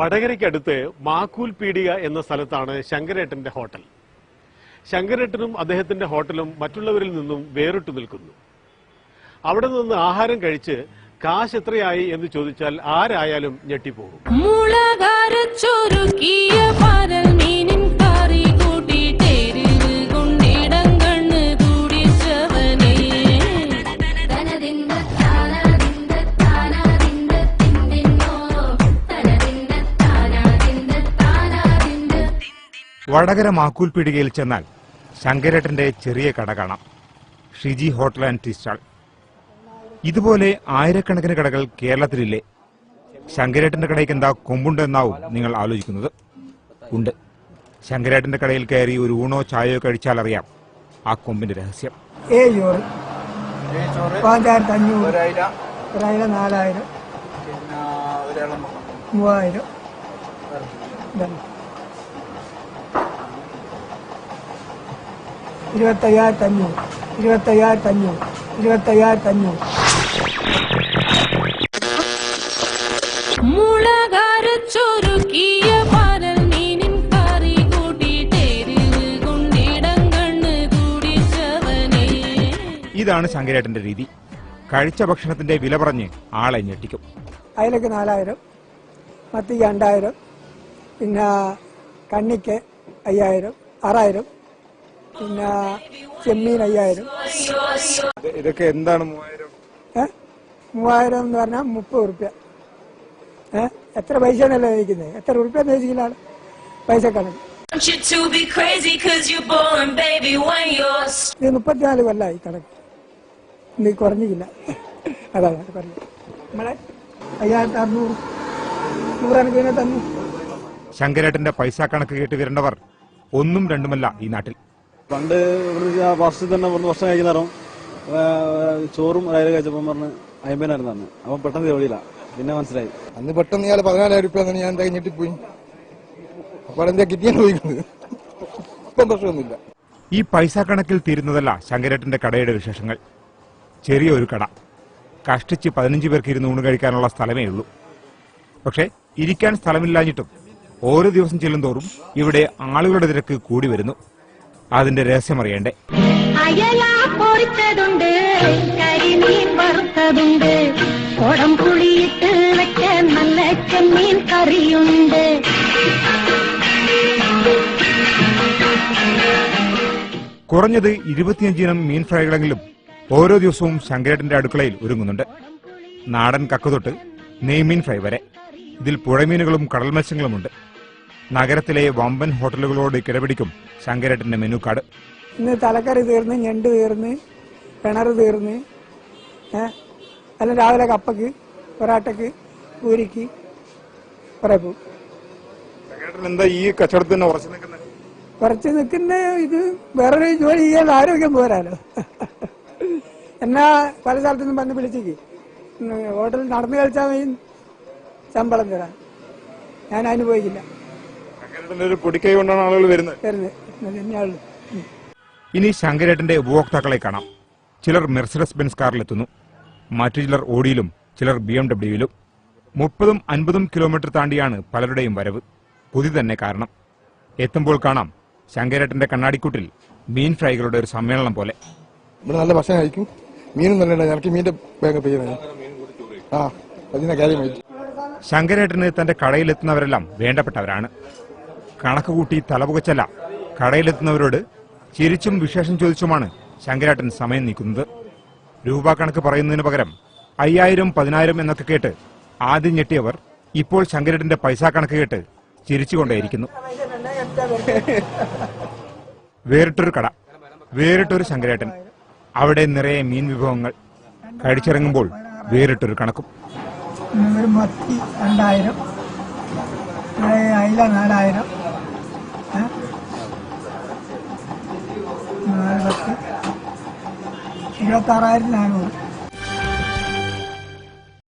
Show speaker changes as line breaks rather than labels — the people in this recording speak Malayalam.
വടകരയ്ക്കടുത്ത് മാക്കൂൽ പീടിക എന്ന സ്ഥലത്താണ് ശങ്കരേട്ടന്റെ ഹോട്ടൽ. ശങ്കരേട്ടനും അദ്ദേഹത്തിന്റെ ഹോട്ടലും മറ്റുള്ളവരിൽ നിന്നും വേറിട്ടു നിൽക്കുന്നു. അവിടെ നിന്ന് ആഹാരം കഴിച്ച് കാശ് എത്രയായി എന്ന് ചോദിച്ചാൽ ആരായാലും ഞെട്ടിപ്പോകും.
വടകര മാക്കൂൽ പീടികയിൽ ചെന്നാൽ ശങ്കരട്ടന്റെ ചെറിയ കട കാണാം. Shiji hotel and tea stall. ഇതുപോലെ ആയിരക്കണക്കിന് കടകൾ കേരളത്തിലില്ലേ? ശങ്കരേട്ടന്റെ കടയ്ക്ക് എന്താ കൊമ്പുണ്ട് എന്നാവും നിങ്ങൾ ആലോചിക്കുന്നത്? ഉണ്ട്. ശങ്കരേട്ടന്റെ കടയിൽ കയറി ഒരു ഊണോ ചായയോ കഴിച്ചാൽ അറിയാം. ആ കൊമ്പിന്റെ രഹസ്യം.
അഞ്ഞൂറ്. ഒരായിരം നാലായിരം. മൂവായിരം. ഇരുപത്തയ്യായിരത്തി അഞ്ഞൂറ് ഇരുപത്തയ്യായിരത്തി അഞ്ഞൂറ് ഇരുപത്തയ്യായിരത്തി അഞ്ഞൂറ്
മുളകരച്ചൊരുക്കിയ പരൽ മീനിൻ കറി കൂട്ടിട്ടേരിവ് കൊണ്ടിടം കണ്ണ് കുടിച്ചവനേ
ഇതാണ് ശങ്കരേട്ടന്റെ രീതി. കഴിച്ച ഭക്ഷണത്തിന്റെ വില പറഞ്ഞ് ആളെ ഞെട്ടിക്കും.
അയലക്ക് നാലായിരം മത്തിക്ക് രണ്ടായിരം പിന്നെ കണ്ണിക്ക് അയ്യായിരം ആറായിരം പിന്നെ ചെമ്മീൻ അയ്യായിരം.
ഇതൊക്കെ എന്താണ് മൂവായിരം?
ഏ? മൂവായിരം എന്ന് പറഞ്ഞാൽ മുപ്പത് റുപ്യ. ഏഹ് എത്ര പൈസയാണല്ലോ ചോദിക്കുന്നത് എത്ര റുപ്യ ചോദിക്കില്ല ആൾ? പൈസ കണക്ക്
Want you to be crazy cause you're born, baby, when you're
ഇത് മുപ്പത്തിനാല് കൊല്ലായി കണക്ക്. നീ കുറഞ്ഞില്ല അതാണ് പറഞ്ഞു നമ്മളെ അയ്യായിരത്തി അറുന്നൂറ്. നൂറണക്കിനെ തന്നു
ശങ്കരേട്ടന്റെ പൈസ കണക്ക് കേട്ട് വരേണ്ടവർ ഒന്നും രണ്ടുമല്ല ഈ നാട്ടിൽ.
പണ്ട് ഇവിടെ ഫസ്റ്റ് തന്നെ ഇവിടുന്ന് ഭക്ഷണം കഴിക്കുന്നേരം ചോറും അതായത് കഴിച്ചപ്പോൾ പറഞ്ഞ് അയമ്പനായിരുന്നു അന്ന്. അപ്പൊ പെട്ടെന്ന് ജോലിയില്ല പിന്നെ മനസ്സിലായി.
അന്ന് പെട്ടെന്ന് ഇയാൾ പതിനാലായിരം രൂപ തന്നെ ഞാൻ കഴിഞ്ഞിട്ട് പോയി അപ്പോൾ എന്താ കിട്ടിയാണ് പോയിക്കുന്നത് ഇപ്പം പ്രശ്നമൊന്നുമില്ല.
ഈ പൈസ കണക്കിൽ തീരുന്നതല്ല ശങ്കരേട്ടന്റെ കടയുടെ വിശേഷങ്ങൾ. ചെറിയ ഒരു കട. കഷ്ടിച്ച് പതിനഞ്ച് പേർക്ക് ഇരുന്ന് ഊണ് കഴിക്കാനുള്ള സ്ഥലമേ ഉള്ളൂ. പക്ഷേ ഇരിക്കാൻ സ്ഥലമില്ലാഞ്ഞിട്ടും ഓരോ ദിവസം ചെല്ലും തോറും ഇവിടെ ആളുകളുടെ തിരക്ക് കൂടി വരുന്നു. അതിന്റെ രഹസ്യം അറിയണ്ടേ?
അയല പൊരിച്ചതുണ്ട് കരിമീൻ വറുത്തതുണ്ട്. കുടം പുളിയിട്ട് വെച്ച നല്ല ചെമ്മീൻ കറിയുണ്ട്.
കുറഞ്ഞത് ഇരുപത്തിയഞ്ചിനം മീൻ ഫ്രൈകളെങ്കിലും ഓരോ ദിവസവും ശങ്കരേട്ടന്റെ അടുക്കളയിൽ ഒരുങ്ങുന്നുണ്ട്. നാടൻ കക്കുതൊട്ട് നെയ്മീൻ ഫ്രൈ വരെ. ഇതിൽ പുഴമീനുകളും കടൽ മത്സ്യങ്ങളുമുണ്ട് നഗരത്തിലെ വമ്പൻ ഹോട്ടലുകളോട് കിടപിടിക്കും ശങ്കരട്ടന്റെ മെനു കാർഡ്.
ഇന്ന് തലക്കറി തീർന്ന് ഞണ്ട് തീർന്ന് കിണറ് തീർന്ന് അല്ല രാവിലെ കപ്പക്ക് പൊറാട്ടക്ക് പൂരിക്ക് കുറെ പോകും
ശങ്കരേട്ടൻ എന്താ ഈ ഉറച്ചു നിൽക്കുന്നത്?
കുറച്ച് നിൽക്കുന്ന ഇത് വേറൊരു ജോലി ചെയ്യാൻ ആരോഗ്യം പോരാലോ. എന്നാ പല സ്ഥലത്തു നിന്നും വന്ന് വിളിച്ചേക്ക്. ഹോട്ടലിൽ നടന്നു കളിച്ചാൽ ശമ്പളം തരാൻ. ഞാൻ അതിന് പോയിക്കില്ല.
ശങ്കരേട്ടന്റെ ഒരു പൊടിക്കൈ കൊണ്ടാണ് ആളുകൾ വരുന്നത്.
വരുന്നത്.
ഇനി ശങ്കരേട്ടന്റെ ഉപഭോക്താക്കളെ കാണാം. ചിലർ മെർസഡസ് ബെൻസ് കാറിലെത്തുന്നു. മറ്റു ചിലർ ഓടിയിലും ചിലർ ബി എം ഡബ്ല്യുവിലും. മുപ്പതും അൻപതും കിലോമീറ്റർ താണ്ടിയാണ് പലരുടെയും വരവ്. പുതി തന്നെ കാരണം. എത്തുമ്പോൾ കാണാം ശങ്കരേട്ടന്റെ കണ്ണാടിക്കൂട്ടിൽ മീൻ ഫ്രൈകളുടെ ഒരു സമ്മേളനം പോലെ.
ഇവിടെ നല്ല ഭക്ഷണം കഴിക്കും. മീനും നല്ല എനിക്ക് മീന്റെ ബാങ്ക് പെയ്യുന്നത് ആ
ശങ്കരേട്ടന് തന്റെ കടയിലെത്തുന്നവരെല്ലാം വേണ്ടപ്പെട്ടവരാണ്. കണക്ക് കൂട്ടി തലപുകച്ചല്ല കടയിലെത്തുന്നവരോട് ചിരിച്ചും വിശേഷം ചോദിച്ചുമാണ് ശങ്കരേട്ടൻ സമയം നീക്കുന്നത്. രൂപ കണക്ക് പറയുന്നതിന് പകരം അയ്യായിരം പതിനായിരം എന്നൊക്കെ കേട്ട് ആദ്യം ഞെട്ടിയവർ ഇപ്പോൾ ശങ്കരേട്ടന്റെ പൈസ കണക്ക് കേട്ട് ചിരിച്ചുകൊണ്ടേയിരിക്കുന്നു. വേറിട്ടൊരു കട വേറിട്ടൊരു ശങ്കരേട്ടൻ. അവിടെ നിറയെ മീൻ വിഭവങ്ങൾ. കഴിച്ചിറങ്ങുമ്പോൾ വേറിട്ടൊരു കണക്കും.
മത്തി രണ്ടായിരം അയില നാലായിരം? നാല് പത്ത് ഇരുപത്താറായിരത്തി നാനൂറ്